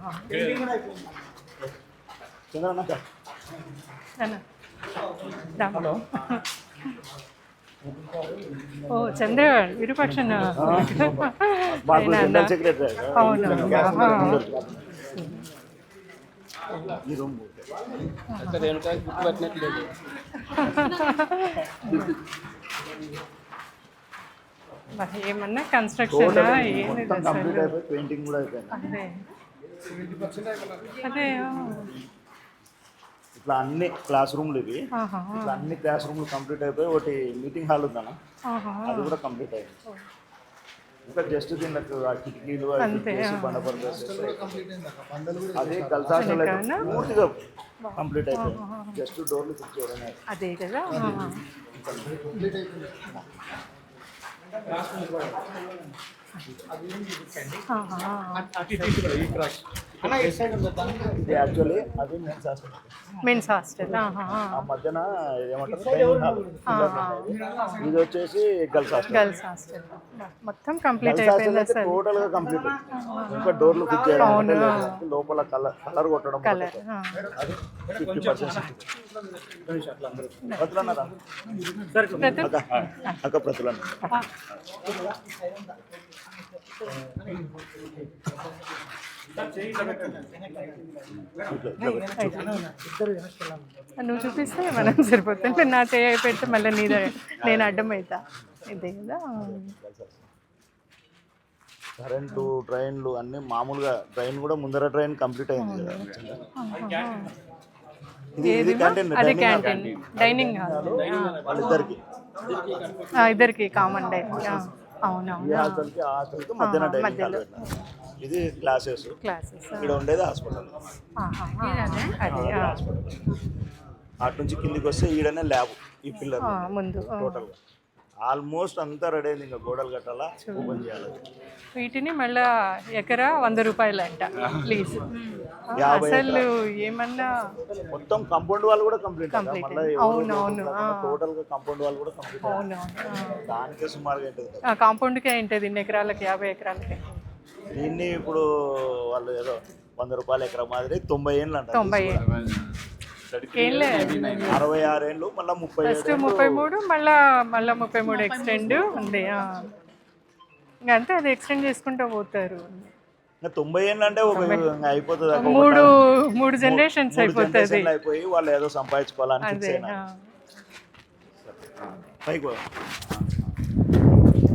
రా. ఓ చంద్ర సెక్రటరీ. అవును. ఏమన్నా కన్స్ట్రక్షన్ అయిపోయింది. అదే. ఇట్లా అన్ని క్లాస్ రూమ్లు ఇవి. ఇట్లా అన్ని క్లాస్ రూమ్లు కంప్లీట్ అయిపోయి ఒకటి మీటింగ్ హాల్ ఉందన్న. అది కూడా కంప్లీట్ అయింది. ఇంకా జస్ట్ దీనికి ఆ కిటికీలు అదే వెనకాల? పూర్తిగా కంప్లీట్ అయిపోయింది. జస్ట్ డోర్లు ఫిక్స్ చేయడమే. అదే కదా? ఆహా. ఆహా. యాక్చువల్లీ అది మెన్స్ హాస్టల్ మెన్స్ హాస్టల్ ఆహా. ఆ మధ్యన ఏమంటారు. ఇది వచ్చేసి గర్ల్స్ హాస్టల్ గర్ల్స్ హాస్టల్ మొత్తం కంప్లీట్ అయిపోయింది అసలు టోటల్గా కంప్లీట్. ఇంకా డోర్లు ఫిక్స్ చేయడం. లోపల కలర్ కలర్ కొట్టడం కలర్ ఫిఫ్టీ పర్సెంట్. ప్రతులన్నారా అక్క ప్రతులన్న. నువ్వు చూపిస్తే మనం సరిపోతుంది. నా చేయ పెడితే మళ్ళీ నీ దగ్గర నేను అడ్డం అవుతా ఇదే కదా. కరెంటు ట్రైన్లు అన్ని మామూలుగా ట్రైన్ కూడా ముందర ట్రైన్ కంప్లీట్ అయింది కదా. ఇది క్యాంటీన్ అది క్యాంటీన్ డైనింగ్ వాళ్ళిద్దరికి. ఇద్దరికి కామన్ డైనింగ్ ఈ హాస్టల్కి ఆ హాస్టల్కి మధ్యన డైనింగ్ హాల్ పెట్టినారు. ఇది క్లాసెస్. క్లాసెస్ ఇక్కడ ఉండేది హాస్పిటల్. అదే ఆ. అటు నుంచి కిందికి వస్తే ఈడనే ల్యాబ్ ఈ పిల్లర్ ఆ, ముందు ఆ. ఆల్మోస్ట్ అంతా రెడీ అయింది ఇంకా గోడలు కట్టాలా? ఓపెన్ చేయాలి? వీటిని మళ్ళా ఎకరా వంద రూపాయలు అంట ప్లీజ్ అసలు ఏమన్నా మొత్తం కాంపౌండ్ వాళ్ళు కూడా కంప్లీట్. అవును, అవును. టోటల్గా కాంపౌండ్ వాళ్ళు కూడా కంప్లీట్ అవునవును దానికే సుమారుగా ఉంటుంది ఆ, కాంపౌండ్కే ఉంటుంది ఇన్ని ఎకరాలకి యాభై ఎకరాలకి. దీన్ని ఇప్పుడు వాళ్ళు ఏదో వంద రూపాయల ఎకరం మాదిరి తొంభై ఏళ్ళు అంటారు తొంభై అరవై ఆరు ఏళ్ళు మళ్ళీ ముప్పై ఫస్ట్ ముప్పై మూడు మళ్ళా మళ్ళా ముప్పై మూడు ఎక్స్టెండ్ ఉంది. ఇంకా అంతే అది ఎక్స్టెండ్ చేసుకుంటూ పోతారు తొంభై ఏళ్ళు అంటే అయిపోతుంది. మూడు మూడు జనరేషన్స్ అయిపోతుంది అయిపోయి వాళ్ళు ఏదో సంపాదించుకోవాలని. పైకి.